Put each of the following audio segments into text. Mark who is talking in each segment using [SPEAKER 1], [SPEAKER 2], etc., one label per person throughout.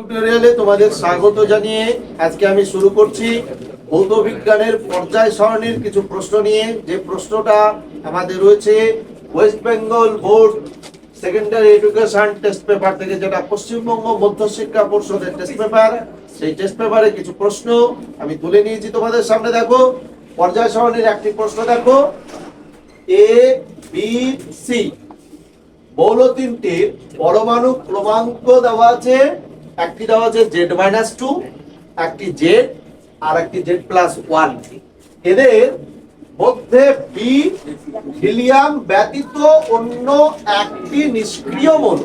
[SPEAKER 1] টিউটোরিয়ালে তোমাদের স্বাগত জানিয়ে আজকে আমি শুরু করছি ভৌত বিজ্ঞানের পর্যায় সারণীর কিছু প্রশ্ন নিয়ে। যে প্রশ্নটা আমাদের রয়েছে West Bengal board secondary education test paper থেকে, যেটা পশ্চিমবঙ্গ মধ্যশিক্ষা পর্ষদের টেস্ট পেপার সেই টেস্ট পেপারে কিছু প্রশ্ন আমি তুলে নিয়েছি তোমাদের সামনে। দেখো, পর্যায় সারণীর একটি প্রশ্ন দেখো। এ বি সি মৌল তিনটির পরমাণু ক্রমাঙ্ক দেওয়া আছে। একটি দেওয়া আছে জেড মাইনাস টু একটি জেড আর একটি জেড প্লাস ওয়ান এদের মধ্যে বি হিলিয়াম ব্যতীত অন্য একটি নিষ্ক্রিয় মৌল।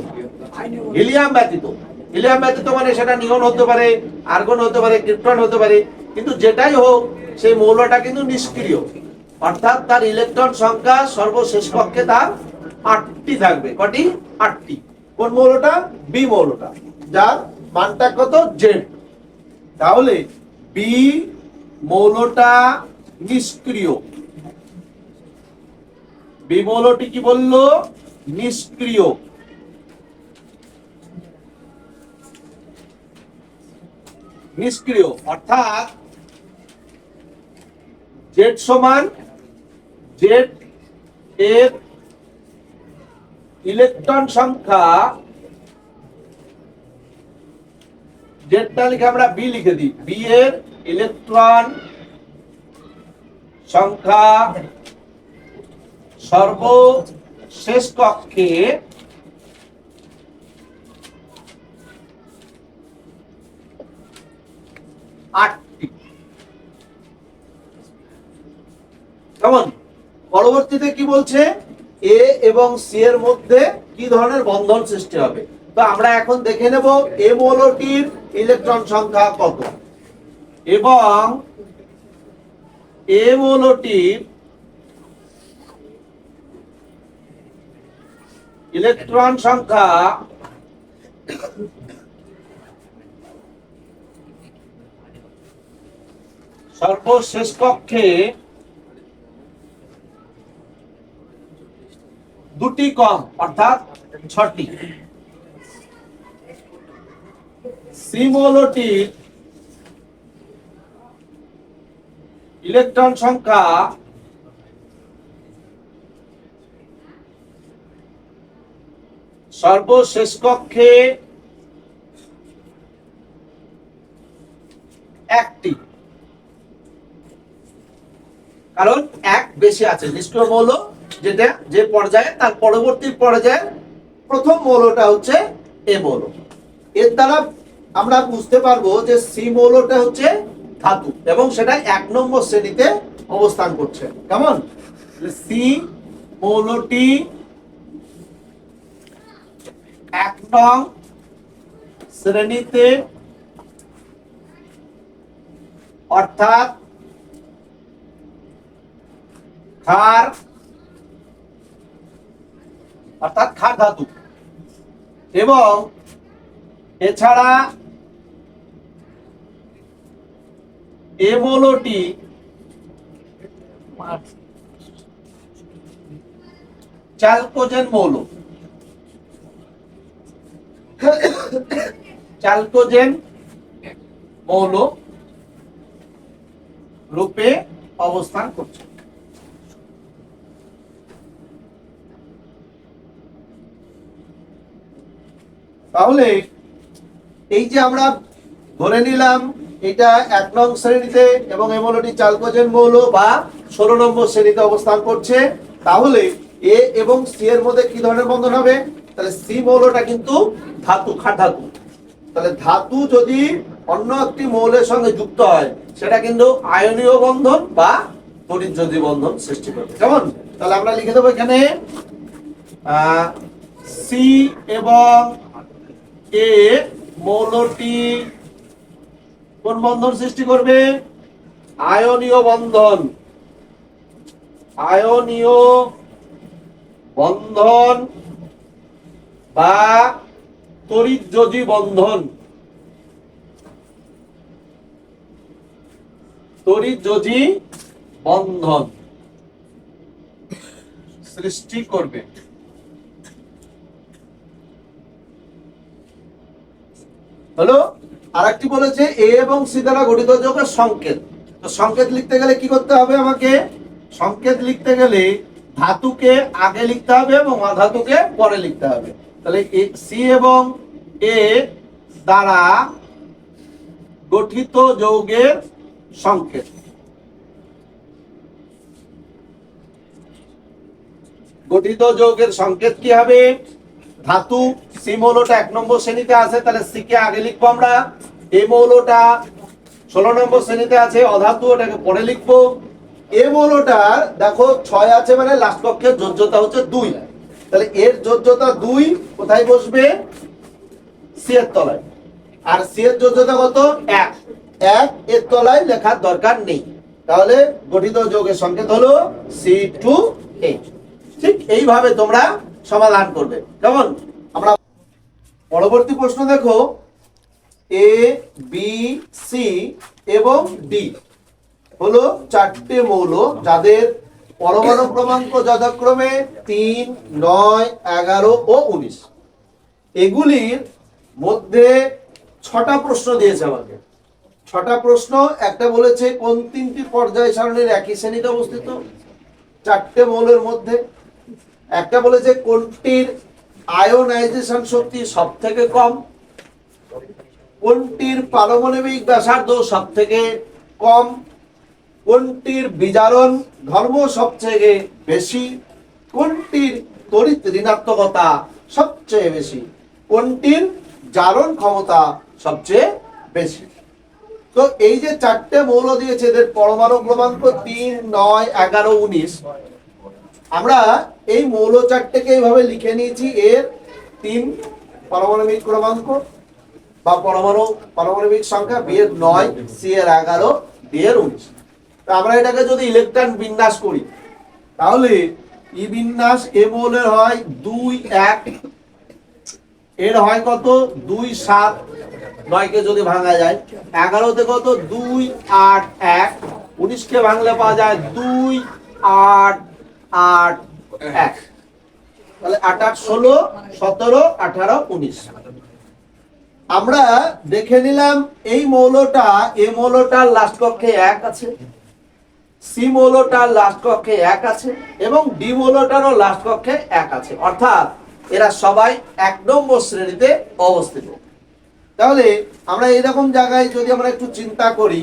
[SPEAKER 1] হিলিয়াম ব্যতীত। হিলিয়াম ব্যতীত মানে সেটা নিয়ন হতে পারে, আর্গন হতে পারে, ক্রিপ্টন হতে পারে, কিন্তু যেটাই হোক, সেই মৌলটা কিন্তু নিষ্ক্রিয়। অর্থাৎ তার ইলেকট্রন সংখ্যা সর্বশেষ পক্ষে তার আটটি থাকবে। কটি? আটটি। কোন মৌলটা? বি মৌলটা। যার মানটা কত? জেড তাহলে বি মৌলটা নিষ্ক্রিয়। বি মৌলটি কি বলল? নিষ্ক্রিয়। নিষ্ক্রিয়। অর্থাৎ জেড সমান জেড এর ইলেকট্রন সংখ্যা জেডটা লিখে আমরা বি লিখে দিই। বি এর ইলেকট্রন সংখ্যা সর্বশেষ কক্ষে আটটি। কেমন? পরবর্তীতে কি বলছে? এ এবং সি এর মধ্যে কি ধরনের বন্ধন সৃষ্টি হবে? তো আমরা এখন দেখে নেব এ মৌলটির ইলেকট্রন সংখ্যা কত। এবং এ মৌলটির ইলেকট্রন সংখ্যা সর্বশেষ কক্ষে দুটি কম অর্থাৎ ছটি। সিমোলোটির ইলেকট্রন সংখ্যা সর্বশেষ কক্ষে একটি। কারণ এক বেশি আছে, নিষ্ক্রিয় মৌল যেটা যে পর্যায়ে, তার পরবর্তী পর্যায়ে প্রথম মৌলটা হচ্ছে এ মৌল। এর দ্বারা আমরা বুঝতে পারব যে সি মৌলটা হচ্ছে ধাতু এবং সেটা এক নম্বর শ্রেণীতে অবস্থান করছে। কেমন? সি মৌলটি এক নং শ্রেণীতে অর্থাৎ খার অর্থাৎ ক্ষার ধাতু। এবং এছাড়া এ মৌলটি চালকোজেন মৌল। চালকোজেন মৌল রূপে অবস্থান করছে। তাহলে এই যে আমরা ধরে নিলাম এটা এক নং শ্রেণীতে এবং এই মৌলটি চালকোজেন মৌল বা ষোলো নম্বর শ্রেণীতে অবস্থান করছে। তাহলে এ এবং সি এর মধ্যে কি ধরনের বন্ধন হবে? তাহলে সি মৌলটা কিন্তু ধাতু, খাট ধাতু। তাহলে ধাতু যদি অন্য একটি মৌলের সঙ্গে যুক্ত হয়, সেটা কিন্তু আয়নীয় বন্ধন বা তড়িৎযোজী বন্ধন সৃষ্টি করবে। কেমন? তাহলে আমরা লিখে দেবো এখানে সি এবং এ মৌলটি কোন বন্ধন সৃষ্টি করবে? আয়নীয় বন্ধন। আয়নীয় বন্ধন বা তড়িৎযোজী বন্ধন। তড়িৎযোজী বন্ধন। সৃষ্টি করবে হলো আরেকটি বলেছে এ এবং সি দ্বারা গঠিত যোগের সংকেত। তো সংকেত লিখতে গেলে কি করতে হবে আমাকে? সংকেত লিখতে গেলে ধাতুকে আগে লিখতে হবে এবং অধাতুকে পরে লিখতে হবে। তাহলে সি এবং এ দ্বারা গঠিত যৌগের সংকেত। গঠিত যৌগের সংকেত কি হবে? ধাতু সি মৌলটা এক নম্বর শ্রেণীতে আছে, তাহলে সি কে আগে লিখব আমরা। এ মৌলটা ষোলো নম্বর শ্রেণীতে আছে, অধাতু ওটাকে পরে লিখব। এ মৌলটার দেখো, ছয় আছে মানে লাস্ট পক্ষের যোজ্যতা হচ্ছে দুই। তাহলে এর যোজ্যতা দুই, কোথায় বসবে? সি এর তলায়। আর সি এর যোজ্যতা কত? এক। এক এর তলায় লেখার দরকার নেই। তাহলে গঠিত যোগের সংকেত হলো সি টু এইট ঠিক এইভাবে তোমরা সমাধান করবে। কেমন? আমরা পরবর্তী প্রশ্ন দেখো। এ বি সি এবং ডি হলো চারটে মৌল যাদের পরমাণু ক্রমাঙ্ক যথাক্রমে তিন, নয়, এগারো ও উনিশ। এগুলির মধ্যে ছটা প্রশ্ন দিয়েছে আমাকে। ছটা প্রশ্ন, একটা বলেছে কোন তিনটি পর্যায় সারণীর একই শ্রেণীতে অবস্থিত? চারটে মৌলের মধ্যে। একটা বলেছে কোনটির আয়োনাইজেশন শক্তি সব থেকে কম? কোনটির পারমাণবিক ব্যাসার্ধ সব থেকে কম? কোনটির বিজারণ ধর্ম সবচেয়ে বেশি? কোনটির তড়িৎ ঋণাত্মকতা সবচেয়ে বেশি? কোনটির জারণ ক্ষমতা সবচেয়ে বেশি? তো এই যে চারটে মৌল দিয়েছে, এদের পরমাণু ক্রমাঙ্ক তিন, নয়, এগারো, উনিশ। আমরা এই মৌল চারটেকে এইভাবে লিখে নিয়েছি, এর তিন পারমাণবিক ক্রমাঙ্ক বা পরমাণু, পারমাণবিক সংখ্যা, বি এর নয়, সি এর এগারো, ডি এর উনিশ। তা আমরা এটাকে যদি ইলেকট্রন বিন্যাস করি, তাহলে ই বিন্যাস এ মৌলের হয় দুই এক, এর হয় কত? দুই সাত। নয়কে যদি ভাঙা যায়, এগারোতে কত? দুই আট এক। উনিশকে ভাঙলে পাওয়া যায় দুই আট আট, এক। তাহলে আট আট, ষোলো, সতেরো, আঠারো, উনিশ। আমরা দেখে নিলাম এই মৌলটা, এ মৌলটার লাস্ট কক্ষে এক আছে সি মৌলটার লাস্ট কক্ষে এক আছে, এবং ডি মৌলটারও লাস্ট কক্ষে এক আছে। অর্থাৎ এরা সবাই এক নম্বর শ্রেণীতে অবস্থিত। তাহলে আমরা এরকম জায়গায় যদি আমরা একটু চিন্তা করি,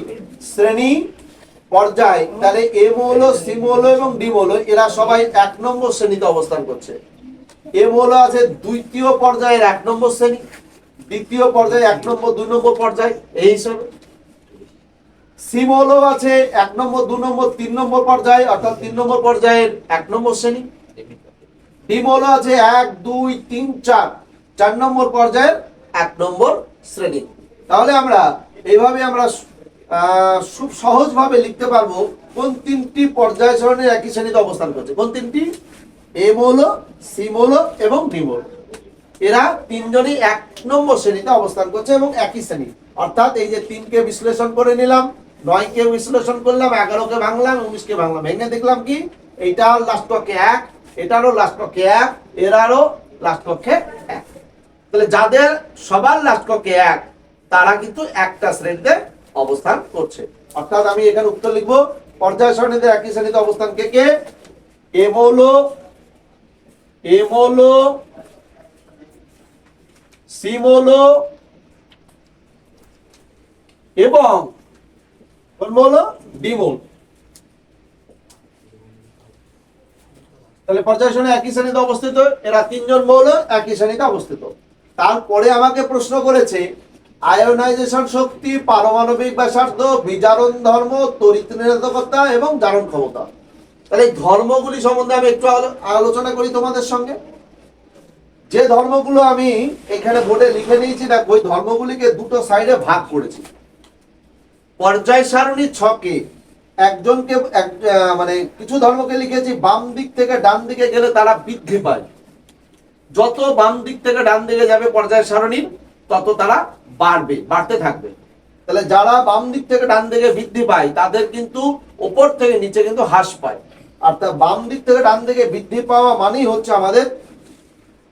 [SPEAKER 1] শ্রেণি পর্যায় তাহলে এ মৌল, সি মৌল এবং ডি মৌল, এরা সবাই এক নম্বর শ্রেণীতে অবস্থান করছে। এ মৌল আছে দ্বিতীয় পর্যায়ের এক নম্বর শ্রেণি, দ্বিতীয় পর্যায়ে এক নম্বর, দুই নম্বর পর্যায়, এই হিসাবে। সি মৌল আছে এক নম্বর, দু নম্বর, তিন নম্বর পর্যায়ে, অর্থাৎ তিন নম্বর পর্যায়ের এক নম্বর শ্রেণি। ডি মৌল আছে এক, দুই, তিন, চার চার নম্বর পর্যায়ের এক নম্বর শ্রেণি। তাহলে আমরা, এইভাবে আমরা খুব সহজভাবে লিখতে পারব কোন তিনটি পর্যায় সারণীর একই শ্রেণীতে অবস্থান করছে। কোন তিনটি? এ মৌল, সি মৌল এবং ডি মৌল। এরা তিনজনই এক নম্বর শ্রেণীতে অবস্থান করছে এবং একই শ্রেণি। অর্থাৎ এই যে তিনকে বিশ্লেষণ করে নিলাম, নয়কে বিশ্লেষণ করলাম, এগারোকে ভাঙলাম, উনিশকে ভাঙলাম। ভেঙে দেখলাম কি? এইটার লাস্ট এক, এটারও লাস্ট এক, এরারও লাস্ট পক্ষে এক। তাহলে যাদের সবার লাস্ট এক, তারা কিন্তু একটা শ্রেণীতে অবস্থান করছে। অর্থাৎ আমি এখানে উত্তর লিখব, পর্যায় সারণীতে একই শ্রেণীতে অবস্থান কে কে? এ মৌল এ মৌল, সি মৌল, এবং তাহলে পর্যায় শ্রেণি একই শ্রেণীতে অবস্থিত, এরা তিনজন মৌল একই শ্রেণীতে অবস্থিত। তারপরে আমাকে প্রশ্ন করেছে আয়োনাইজেশন শক্তি, পারমাণবিক ব্যাসার্ধ, বিজারণ ধর্ম, তড়িৎ নিরোধকতা এবং জারণ ক্ষমতা। তাহলে ধর্মগুলি সম্বন্ধে আমি একটু আলো- আলোচনা করি তোমাদের সঙ্গে। যে ধর্মগুলো আমি এখানে বোর্ডে লিখে নিয়েছি, দেখো, ওই ধর্মগুলিকে দুটো সাইডে ভাগ করেছি। পর্যায় সারণী ছকে একজনকে, এক- মানে কিছু ধর্মকে লিখেছি, বাম দিক থেকে ডান দিকে গেলে তারা বৃদ্ধি পায়। যত বাম দিক থেকে ডান দিকে যাবে পর্যায় সারণীর তত তারা বাড়বে, বাড়তে থাকবে। তাহলে যারা বাম দিক থেকে ডান দিকে বৃদ্ধি পায়, তাদের কিন্তু ওপর থেকে নিচে কিন্তু হ্রাস পায়। অর্থাৎ বাম দিক থেকে ডান দিকে বৃদ্ধি পাওয়া মানেই হচ্ছে আমাদের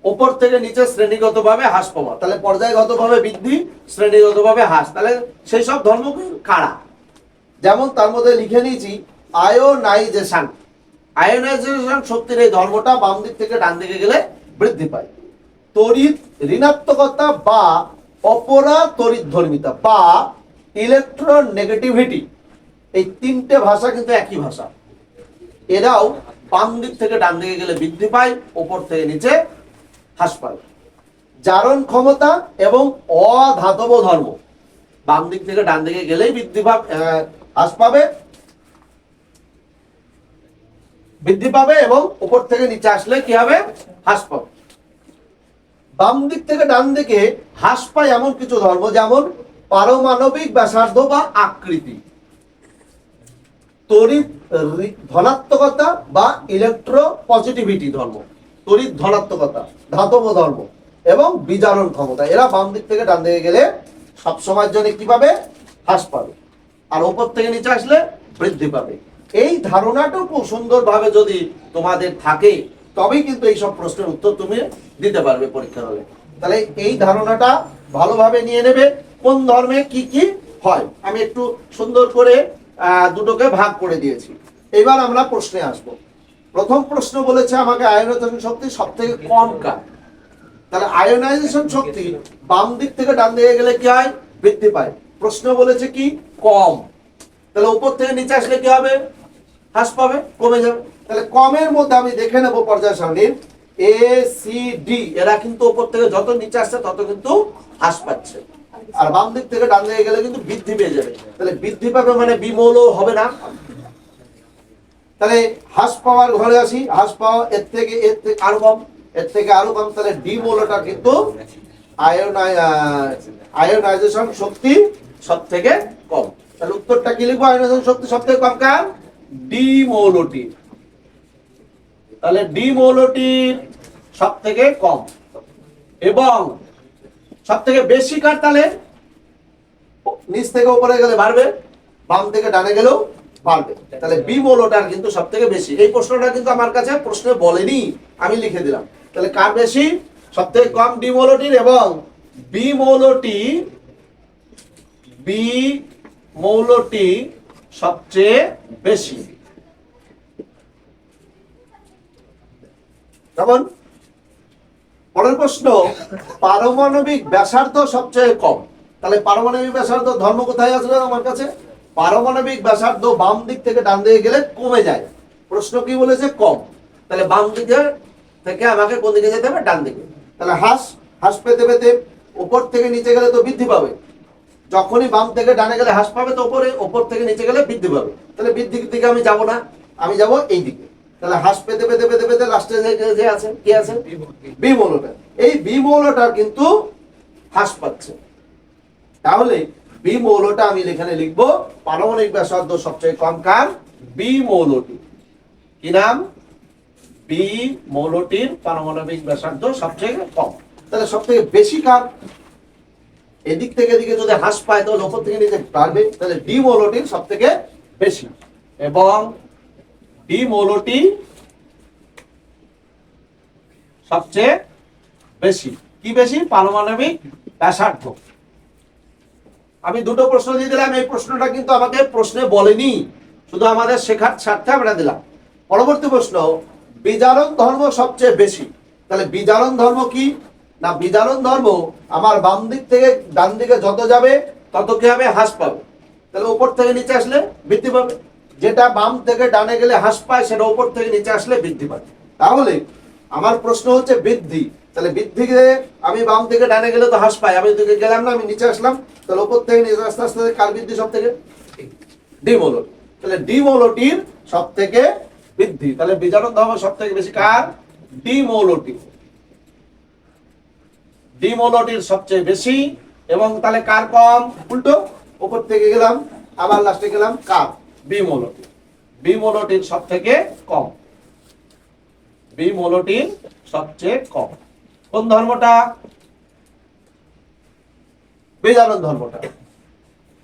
[SPEAKER 1] উপর থেকে নিচে শ্রেণীগতভাবে হ্রাস পাওয়া। তাহলে পর্যায়গতভাবে বৃদ্ধি, শ্রেণীগতভাবে হ্রাস। তাহলে সেই সব ধর্ম কারা? যেমন তার মধ্যে লিখে নিয়েছি, আয়োনাইজেশন। আয়োনাইজেশন শক্তির এই ধর্মটা বাম দিক থেকে ডান দিকে গেলে বৃদ্ধি পায়। তড়িৎ ঋণাত্মকতা বা অপরা তড়িৎ ধর্মিতা বা ইলেকট্রন নেগেটিভিটি এই তিনটে ভাষা কিন্তু একই ভাষা। এরাও বাম দিক থেকে ডান দিকে গেলে বৃদ্ধি পায়, ওপর থেকে নিচে হ্রাস পায়। জারণ ক্ষমতা এবং অধাতব ধর্ম। বাম দিক থেকে ডান দিকে গেলেই বৃদ্ধি হ্রাস পাবে, বৃদ্ধি পাবে এবং উপর থেকে নিচে আসলে কি হবে? হ্রাস পাবে। বাম দিক থেকে ডান দিকে হ্রাস পায় এমন কিছু ধর্ম, যেমন পারমাণবিক ব্যাসার্ধ বা আকৃতি। তড়িৎ ধনাত্মকতা বা ইলেকট্রো পজিটিভিটি ধর্ম, তড়িৎ ধনাত্মকতা, ধাতব ধর্ম এবং বিজারণ ক্ষমতা। এরা বাম দিক থেকে ডান দিকে গেলে সব সময়ের জন্য কি পাবে হ্রাস পাবে। আর ওপর থেকে নিচে আসলে বৃদ্ধি পাবে। এই ধারণাটুকু সুন্দরভাবে যদি তোমাদের থাকে তবেই কিন্তু এই সব প্রশ্নের উত্তর তুমি দিতে পারবে পরীক্ষা হলে। তাহলে এই ধারণাটা ভালোভাবে নিয়ে নেবে কোন ধর্মে কি কি হয়। আমি একটু সুন্দর করে দুটোকে ভাগ করে দিয়েছি। এবার আমরা প্রশ্নে আসব। প্রথম প্রশ্ন বলেছে আমাকে আয়নতন শক্তি সব থেকে কম কার? তাহলে আয়োনাইজেশন শক্তি বাম দিক থেকে ডান দিকে গেলে কি হয়? বৃদ্ধি পায়। প্রশ্ন বলেছে কি? কম। তাহলে উপর থেকে নিচে আসলে কি হবে? হ্রাস পাবে, কমে যাবে। তাহলে কমের মধ্যে আমি দেখে নেব পর্যায় সারণীর এ সি ডি এরা কিন্তু উপর থেকে যত নিচে আসছে, তত কিন্তু হ্রাস পাচ্ছে। আর বাম দিক থেকে ডান দিকে গেলে কিন্তু বৃদ্ধি পেয়ে যাবে। তাহলে বৃদ্ধি পাবে মানে বিমৌল হবে না। তাহলে হ্রাস পাওয়ার ঘরে আসি, হ্রাস পাওয়া এর থেকে এর থেকে আরও কম, এর থেকে আরও কম, তাহলে ডি মৌলটা কিন্তু আয়োনাই আয়োনাইজেশন শক্তি সব থেকে কম। তাহলে উত্তরটা কি লিখব? আয়োনাইজেশন শক্তি সব থেকে কম কার? ডি মৌলটি তাহলে ডি মৌলটির সব থেকে কম। এবং সব থেকে বেশি কার তাহলে নিচ থেকে উপরে গেলে বাড়বে, বাম থেকে ডানে গেলেও বাড়বে। তাহলে বি মৌলটার কিন্তু সব থেকে বেশি। এই প্রশ্নটা কিন্তু আমার কাছে প্রশ্নে বলেনি, আমি লিখে দিলাম। তাহলে কার বেশি? সব থেকে কম ডি মৌলটির এবং বি মৌলটি বি মৌলটি সবচেয়ে বেশি। কেমন পরের প্রশ্ন, পারমাণবিক ব্যাসার্ধ সবচেয়ে কম। তাহলে পারমাণবিক ব্যাসার্ধ ধর্ম কোথায় আসবে আমার কাছে? পারমাণবিক ব্যাসার্ধ বাম দিক থেকে ডান দিকে গেলে কমে যায়। প্রশ্ন কি বলেছে? কম। তাহলে বাম দিকে থেকে আমাকে কোন দিকে যেতে হবে? ডান দিকে। তাহলে হাঁস হাঁস পেতে পেতে উপর থেকে নিচে গেলে তো বৃদ্ধি পাবে। যখনই বাম থেকে ডানে গেলে হ্রাস পাবে তো উপরে উপর থেকে নিচে গেলে বৃদ্ধি পাবে। তাহলে বৃদ্ধির দিকে আমি যাব না। আমি যাব এই দিকে। তাহলে হ্রাস পেতে পেতে পেতে পেতে লাস্টে যে আছে কি আছে বিমৌলটা এই বিমৌলটা কিন্তু হ্রাস পাচ্ছে। তাহলে বি মৌলটা আমি এখানে লিখব, পারমাণবিক ব্যাসার্ধ সবচেয়ে কম কার? বি মৌলটি কি নাম? বি মৌলটির পারমাণবিক ব্যাসার্ধ সবচেয়ে কম। তাহলে সব থেকে বেশি কার? এদিক থেকে এদিকে যদি হ্রাস পায়, তাহলে ওপর থেকে নিচে বাড়বে তাহলে ডি মৌলটির সব থেকে বেশি। এবং মৌলটি সবচেয়ে বেশি। কি বেশি? পারমাণবিক ব্যাসার্ধ। আমি দুটো প্রশ্ন দিয়ে দিলাম, এই প্রশ্নটা কিন্তু আমাকে প্রশ্নে বলেনি। শুধু আমাদের শেখার স্বার্থে আমরা দিলাম। পরবর্তী প্রশ্ন, বিজারণ ধর্ম সবচেয়ে বেশি। তাহলে বিজারণ ধর্ম কি? না, বিজারণ ধর্ম আমার বাম দিক থেকে ডান দিকে যত যাবে, তত কি হবে? হ্রাস পাবে। তাহলে উপর থেকে নিচে আসলে বৃদ্ধি পাবে। যেটা বাম থেকে ডানে গেলে হ্রাস পায়, সেটা উপর থেকে নিচে আসলে বৃদ্ধি পায়। তাহলে আমার প্রশ্ন হচ্ছে বৃদ্ধি। তাহলে বৃদ্ধিকে আমি বাম থেকে ডানে গেলে তো হ্রাস পাই, আমি দিকে গেলাম না, আমি নিচে আসলাম, তাহলে উপর থেকে নিচে আস্তে আস্তে কার বৃদ্ধি সব থেকে ডি মৌলটি তাহলে ডি মৌলটির সব থেকে বৃদ্ধি। তাহলে বিজারণ ধর্ম সব থেকে বেশি কার? ডি মৌলটি ডি মৌলটির সবচেয়ে বেশি, এবং তাহলে কার কম? উল্টো, উপর থেকে গেলাম, আবার লাস্টে গেলাম, কার? বি মৌলটি বি সব কম। বি মৌলটির সবচেয়ে কম। কোন ধর্মটা? বেজারণ ধর্মটা।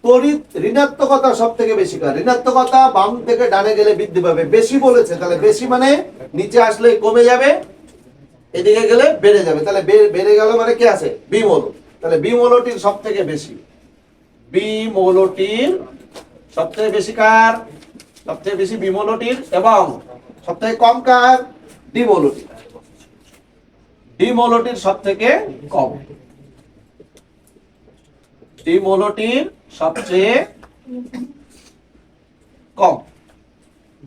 [SPEAKER 1] তড়িৎ ঋণাত্মকতা সব থেকে বেশি কার? ঋণাত্মকতা বাম থেকে ডানে গেলে বৃদ্ধি পাবে। বেশি বলেছে, তাহলে বেশি মানে নিচে আসলে কমে যাবে, এদিকে গেলে বেড়ে যাবে। তাহলে বেড়ে গেল মানে কি আছে? বিমৌল। তাহলে বিমৌলটির সব থেকে বেশি। বিমৌলটির সব থেকে বেশি কার? সবচেয়ে বেশি বিমৌলটির এবং সব থেকে কম কার? ডিমৌলটির ডিমৌলটির সব থেকে কম। ডিমৌলটির সবচেয়ে কম।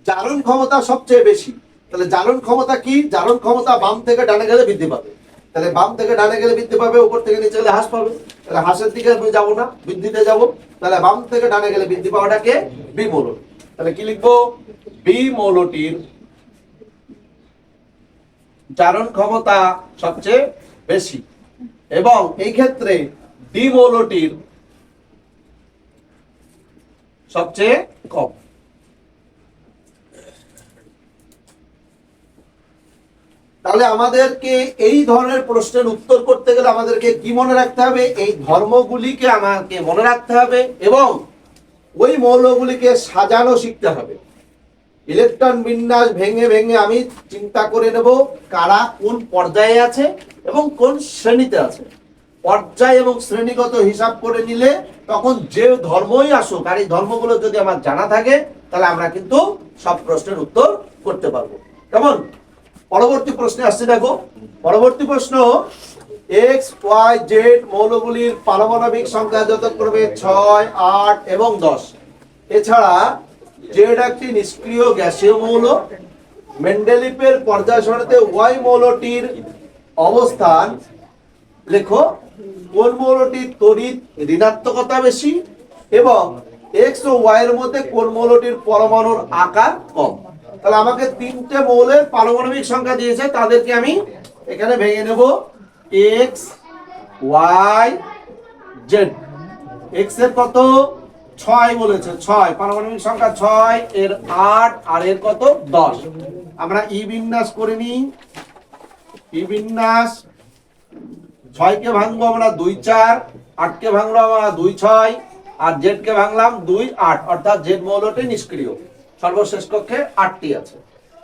[SPEAKER 1] জারণ ক্ষমতা সবচেয়ে বেশি। তাহলে জারণ ক্ষমতা কি? জারণ ক্ষমতা বাম থেকে ডানে গেলে বৃদ্ধি পাবে। তাহলে বাম থেকে ডানে গেলে বৃদ্ধি পাবে, উপর থেকে নিচে গেলে হ্রাস পাবে। তাহলে হ্রাসের দিকে আমি যাব না, বৃদ্ধিতে যাব। তাহলে বাম থেকে ডানে গেলে বৃদ্ধি পাওয়াটাকে বিমৌল তাহলে কি লিখব? বিমৌলটির জারণ ক্ষমতা সবচেয়ে বেশি। এবং এই ক্ষেত্রে ডিমৌলটির সবচেয়ে কম। তাহলে আমাদেরকে এই ধরনের প্রশ্নের উত্তর করতে গেলে আমাদেরকে কি মনে রাখতে হবে? এই ধর্মগুলিকে আমাকে মনে রাখতে হবে এবং ওই মৌলগুলিকে সাজানো শিখতে হবে। ইলেকট্রন বিন্যাস ভেঙে ভেঙে আমি চিন্তা করে নেব কারা কোন পর্যায়ে আছে এবং কোন শ্রেণীতে আছে। পর্যায় এবং শ্রেণীগত হিসাব করে নিলে তখন যে ধর্মই আসুক, আর এই ধর্মগুলো যদি আমার জানা থাকে, তাহলে আমরা কিন্তু সব প্রশ্নের উত্তর করতে পারব। কেমন? পরবর্তী প্রশ্নে আসছে, দেখো। পরবর্তী প্রশ্ন, এক্স, ওয়াই, জেড মৌলগুলির পারমাণবিক সংখ্যা যথাক্রমে ছয়, আট এবং দশ। এছাড়া, জেড একটি নিষ্ক্রিয় গ্যাসীয় মৌল। মেন্ডেলিপের পর্যায় সারণীতে ওয়াই মৌলটির অবস্থান, লেখো, কোন মৌলটির তড়িৎ ঋণাত্মকতা বেশি এবং এক্স ও ওয়াই এর মধ্যে কোন মৌলটির পরমাণুর আকার কম? তাহলে আমাকে তিনটে মৌলের পারমাণবিক সংখ্যা দিয়েছে, তাদেরকে আমি এখানে ভেঙে নেব। এক্স ওয়াই জেড এক্সের কত? ছয় বলেছে, ছয়। পারমাণবিক সংখ্যা ছয়, এর আট, আর এর কত? দশ। আমরা ই বিন্যাস করে নিই। ই বিন্যাস, ছয়কে ভাঙবো আমরা দুই চার, আটকে ভাঙবো আমরা দুই ছয়, আর জেড কে ভাঙলাম দুই আট। অর্থাৎ জেড মৌলটি নিষ্ক্রিয়। সর্বশেষ কক্ষে আটটি আছে।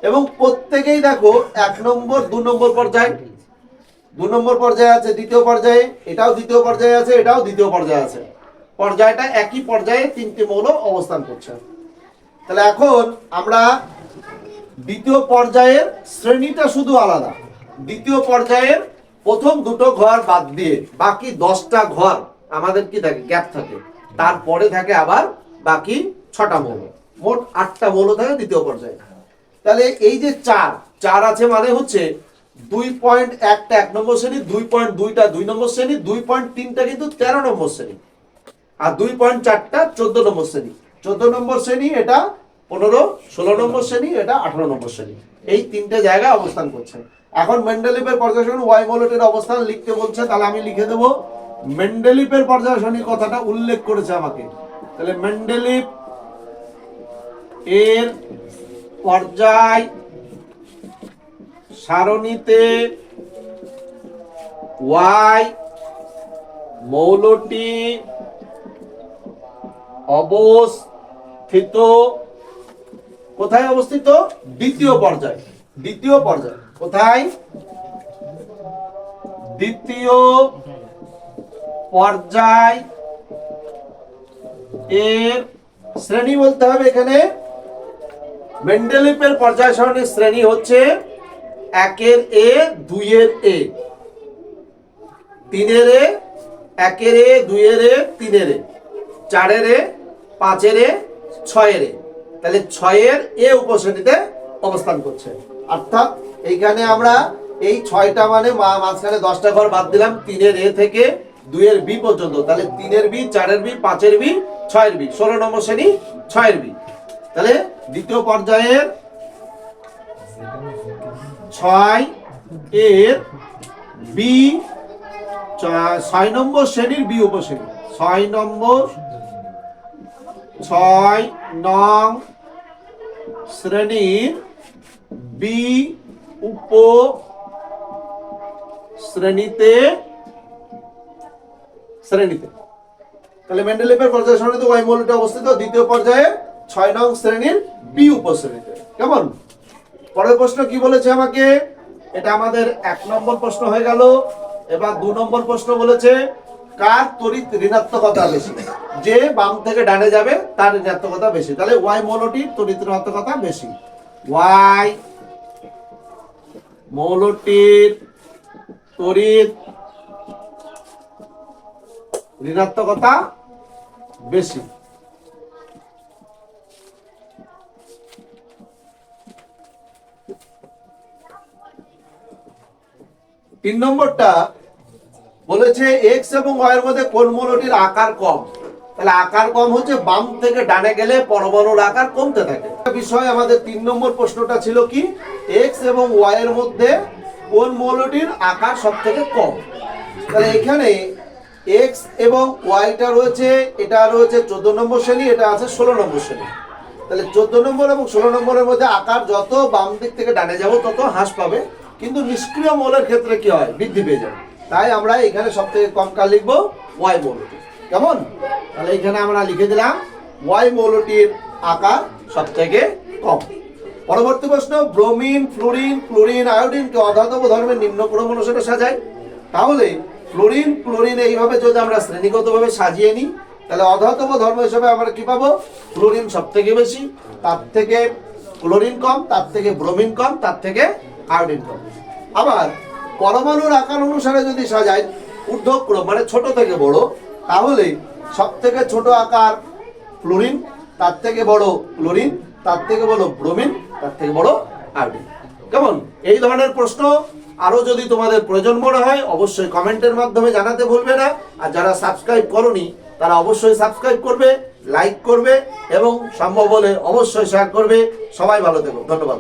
[SPEAKER 1] এবং প্রত্যেকেই দেখো এক নম্বর, দু নম্বর পর্যায়ে। দু নম্বর পর্যায়ে আছে, দ্বিতীয় পর্যায়ে, এটাও দ্বিতীয় পর্যায়ে আছে, এটাও দ্বিতীয় পর্যায়ে আছে। পর্যায়টা একই পর্যায়ে তিনটি মৌল অবস্থান করছে। তাহলে এখন আমরা দ্বিতীয় পর্যায়ের শ্রেণীটা শুধু আলাদা। দ্বিতীয় পর্যায়ের প্রথম দুটো ঘর বাদ দিয়ে বাকি দশটা ঘর আমাদের কি থাকে? গ্যাপ থাকে। তারপরে থাকে আবার বাকি ছটা মৌল। মোট আটটা মৌল থাকে দ্বিতীয় পর্যায়ে। তাহলে এই যে চার চার আছে মানে হচ্ছে দুই পয়েন্ট একটা, এক নম্বর শ্রেণি, দুই পয়েন্ট দুইটা, দুই নম্বর শ্রেণি, দুই পয়েন্ট তিনটা কিন্তু তেরো নম্বর শ্রেণি। আর দুই পয়েন্ট চারটা চোদ্দ নম্বর শ্রেণি। চোদ্দ নম্বর শ্রেণি এটা পনেরো, ষোলো নম্বর শ্রেণি, এটা আঠারো নম্বর শ্রেণি। এই তিনটে জায়গায় অবস্থান করছে। এখন মেন্ডেলিপের পর্যায়সরণী ওয়াই মৌলটির অবস্থান লিখতে বলছে, তাহলে আমি লিখে দেবো, মেন্ডেলিপের পর্যায়সরণীর কথাটা উল্লেখ করেছে আমাকে। তাহলে মেন্ডেলিপ এর পর্যায় সারণীতে ওয়াই মৌলটি অবস্থিত। কোথায় অবস্থিত? দ্বিতীয় পর্যায়। দ্বিতীয় পর্যায়। কোথায়? দ্বিতীয় পর্যায় এর শ্রেণি বলতে হবে এখানে। মেন্ডেলিপের পর্যায় সারণীর শ্রেণি হচ্ছে একের এ, দুইয়ের এ। তিনের এ, একের এ, দুইয়ের এ, তিনের এ। চারের এ, পাঁচের এ, ছয়ের এ। তাহলে ছয়ের এ উপশ্রেণীতে অবস্থান করছে। অর্থাৎ এইখানে আমরা এই ছয়টা মানে মাঝখানে দশটা ঘর বাদ দিলাম, তিনের এ থেকে দুইয়ের বি পর্যন্ত। তাহলে তিনের বি, চারের বি, পাঁচের বি, ছয়ের বি। ষোলো নম্বর শ্রেণি, ছয়ের বি। তাহলে দ্বিতীয় পর্যায়ের ছয় এর বি, ছয় নম্বর শ্রেণির বি উপশ্রেণী। ছয় নম্বর, ছয় নং শ্রেণির বি উপ শ্রেণীতে। শ্রেণীতে তাহলে মেন্ডেলিপের পর্যায় সারণীতে ওয়াই মৌলটি অবস্থিত। দ্বিতীয় পর্যায়ে ছয় নং শ্রেণির বি উপশ্রেণীতে। কেমন? পরের প্রশ্ন কি বলেছে আমাকে? এটা আমাদের এক নম্বর প্রশ্ন হয়ে গেল। এবার দু নম্বর প্রশ্ন বলেছে, কার তড়িৎ ঋণাত্মকতা বেশি? যে বাম থেকে ডানে যাবে, তার ঋণাত্মকতা বেশি। তাহলে ওয়াই মৌলটির তড়িৎ ঋণাত্মকতা বেশি। ওয়াই মৌলটির তড়িৎ ঋণাত্মকতা বেশি। তিন নম্বরটা বলেছে এক্স এবং এর মধ্যে কোন মৌলটির আকার কম? তাহলে আকার কম হচ্ছে বাম থেকে ডানে গেলে পরমাণুর আকার কমতে থাকে। বিষয় আমাদের তিন নম্বর প্রশ্নটা ছিল কি? এক্স এবং ওয়াই এর মধ্যে কোন মৌলটির আকার সব থেকে কম? তাহলে এখানে এক্স এবং ওয়াইটা রয়েছে, এটা রয়েছে চোদ্দ নম্বর শ্রেণি, এটা আছে ষোলো নম্বর শ্রেণি। তাহলে চোদ্দ নম্বর এবং ষোলো নম্বরের মধ্যে আকার যত বাম দিক থেকে ডানে যাব, তত হ্রাস পাবে। কিন্তু নিষ্ক্রিয় মৌলের ক্ষেত্রে কি হয়? বৃদ্ধি পেয়ে যাবে তাই আমরা এখানে সব থেকে কম কার লিখব? ওয়াই মৌলটি। কেমন? তাহলে এখানে আমরা লিখে দিলাম, ওয়াই মৌলটির আকার সব থেকে কম। পরবর্তী প্রশ্ন, ব্রোমিন, ফ্লোরিন ক্লোরিন আয়োডিনকে অধাতব ধর্মের নিম্ন ক্রম অনুসারে সাজায় তাহলে ফ্লোরিন ক্লোরিন এইভাবে যদি আমরা শ্রেণীগতভাবে সাজিয়ে নিই, তাহলে অধাতব ধর্ম হিসেবে আমরা কি পাবো? ফ্লোরিন সব থেকে বেশি, তার থেকে ক্লোরিন কম, তার থেকে ব্রোমিন কম, তার থেকে আয়োডিন কম আবার পরমাণুর আকার অনুসারে যদি সাজাই ঊর্ধ্বক্রম মানে ছোট থেকে বড় তাহলে সব থেকে ছোট আকার ফ্লোরিন তার থেকে বড় ক্লোরিন, তার থেকে বড় ব্রোমিন, তার থেকে বড় আয়োডিন। কেমন? এই ধরনের প্রশ্ন আরও যদি তোমাদের প্রয়োজন মনে হয়, অবশ্যই কমেন্টের মাধ্যমে জানাতে ভুলবে না। আর যারা সাবস্ক্রাইব করনি, তারা অবশ্যই সাবস্ক্রাইব করবে, লাইক করবে এবং সম্ভব হলে অবশ্যই শেয়ার করবে। সবাই ভালো থেকো। ধন্যবাদ।